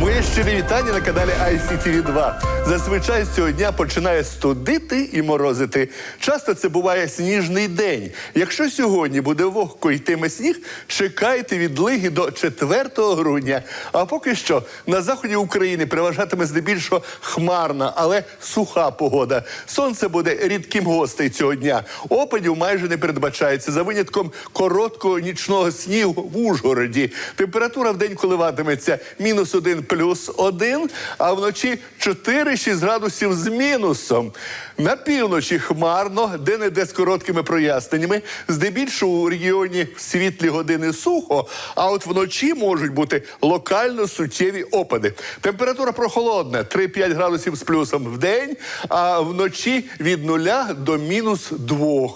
Моє щирі вітання на каналі ICTV 2 Зазвичай з цього дня починає студити і морозити. Часто це буває сніжний день. Якщо сьогодні буде вогко йтиме сніг, чекайте відлиги до 4 грудня. А поки що на заході України переважатиме здебільшого хмарна, але суха погода. Сонце буде рідким гостей цього дня. Опадів майже не передбачається за винятком короткого нічного снігу в Ужгороді. Температура в день коливатиметься мінус 1 плюс 1, а вночі 4-6 градусів з мінусом. На півночі хмарно, де-не-де з короткими проясненнями. Здебільшого у регіоні світлі години сухо, а от вночі можуть бути локально суттєві опади. Температура прохолодна 3-5 градусів з плюсом в день, а вночі від 0 до мінус 2.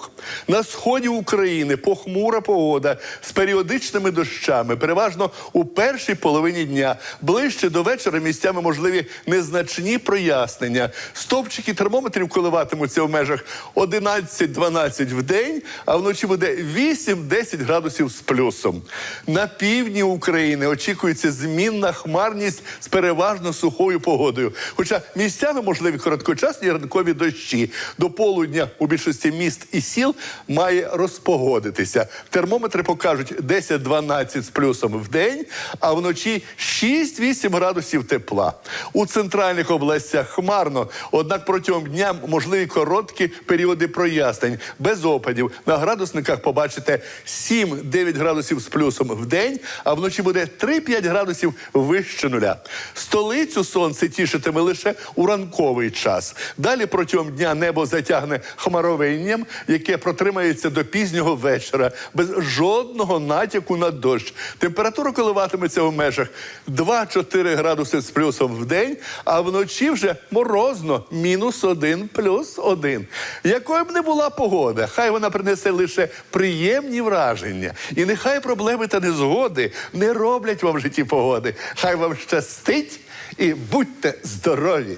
На сході України похмура погода з періодичними дощами, переважно у першій половині дня. Ближче до вечора місцями можливі незначні прояснення. Стовпчики термометрів коливатимуться в межах 11-12 в день, а вночі буде 8-10 градусів з плюсом. На півдні України очікується змінна хмарність з переважно сухою погодою. Хоча місцями можливі короткочасні ранкові дощі. До полудня у більшості міст і сіл має розпогодитися. Термометри покажуть 10-12 з плюсом в день, а вночі 6-8 градусів тепла. У центральних областях хмарно, однак протягом дня можливі короткі періоди прояснень без опадів. На градусниках побачите 7-9 градусів з плюсом в день, а вночі буде 3-5 градусів вище нуля. Столицю сонце тішитиме лише у ранковий час. Далі протягом дня небо затягне хмаровинням, яке протримається до пізнього вечора, без жодного натяку на дощ. Температура коливатиметься в межах 2-4 градуси з плюсом в день, а вночі вже морозно мінус 1 плюс 1. Якою б не була погода, хай вона принесе лише приємні враження. І нехай проблеми та незгоди не роблять вам в житті погоди. Хай вам щастить і будьте здорові!